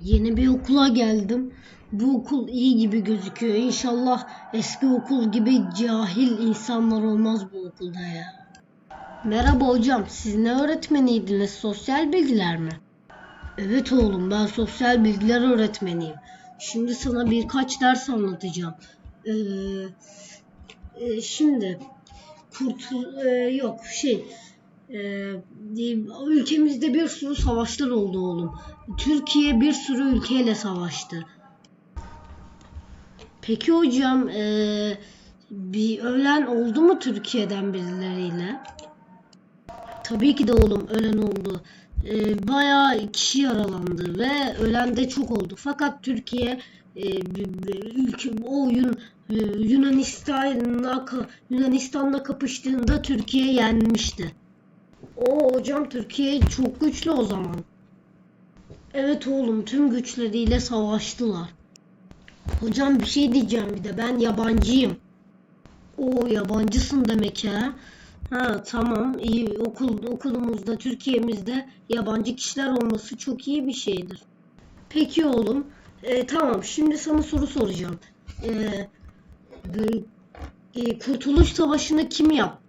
Yeni bir okula geldim. Bu okul iyi gibi gözüküyor. İnşallah eski okul gibi cahil insanlar olmaz bu okulda ya. Merhaba hocam, siz ne öğretmeniydiniz? Sosyal bilgiler mi? Evet oğlum, ben sosyal bilgiler öğretmeniyim. Şimdi sana birkaç ders anlatacağım. Ee, e, şimdi kurtul e, yok şey e, ülkemizde bir sürü savaşlar oldu oğlum. Türkiye bir sürü ülkeyle savaştı. Peki hocam e, bir ölen oldu mu Türkiye'den birileriyle? Tabii ki de oğlum ölen oldu. E, bayağı kişi yaralandı ve ölen de çok oldu. Fakat Türkiye e, ülke o oyun e, Yunanistan'la Yunanistan'la kapıştığında Türkiye yenmişti. O hocam Türkiye çok güçlü o zaman. Evet oğlum tüm güçleriyle savaştılar. Hocam bir şey diyeceğim bir de ben yabancıyım. O yabancısın demek ha. Ha tamam iyi okul okulumuzda Türkiye'mizde yabancı kişiler olması çok iyi bir şeydir. Peki oğlum e, tamam şimdi sana soru soracağım. E, e, Kurtuluş Savaşı'nı kim yaptı?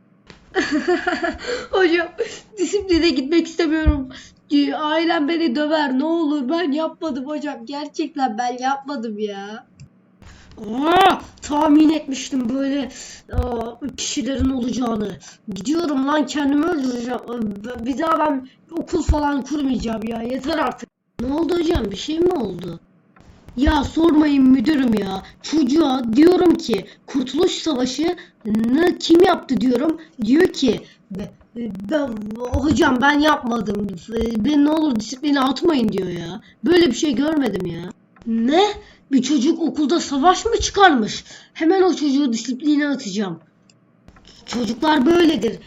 Hocam disipline gitmek istemiyorum. Ailem beni döver ne olur ben yapmadım hocam. Gerçekten ben yapmadım ya. Aa, tahmin etmiştim böyle aa, kişilerin olacağını. Gidiyorum lan kendimi öldüreceğim. Bir daha ben okul falan kurmayacağım ya. Yeter artık. Ne oldu hocam? Bir şey mi oldu? Ya sormayın müdürüm ya. Çocuğa diyorum ki Kurtuluş Savaşı'nı kim yaptı diyorum. Diyor ki "Be- ben, hocam ben yapmadım. Ben ne olur disipline atmayın diyor ya. Böyle bir şey görmedim ya. Ne? Bir çocuk okulda savaş mı çıkarmış? Hemen o çocuğu disipline atacağım. Çocuklar böyledir.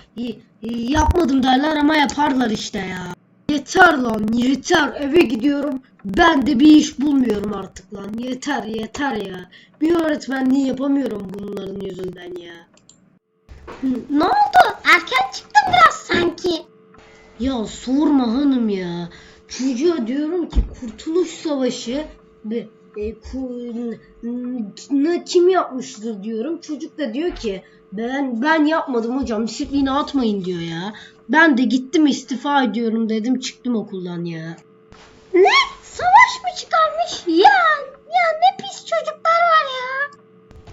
Yapmadım derler ama yaparlar işte ya. Yeter lan yeter eve gidiyorum. Ben de bir iş bulmuyorum artık lan. Yeter yeter ya. Bir öğretmenliği yapamıyorum bunların yüzünden ya. Ne oldu? Erken çıktın biraz sanki. Ya sorma hanım ya. Çocuğa diyorum ki Kurtuluş Savaşı ve e, ku- kim yapmıştır diyorum. Çocuk da diyor ki ben ben yapmadım hocam disipline atmayın diyor ya. Ben de gittim istifa ediyorum dedim çıktım okuldan ya. Ne? Savaş mı çıkarmış? Ya, ya ne pis çocuklar var ya.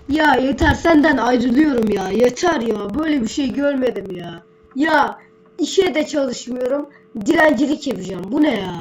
Ya yeter senden ayrılıyorum ya. Yeter ya. Böyle bir şey görmedim ya. Ya işe de çalışmıyorum. Dilencilik yapacağım. Bu ne ya?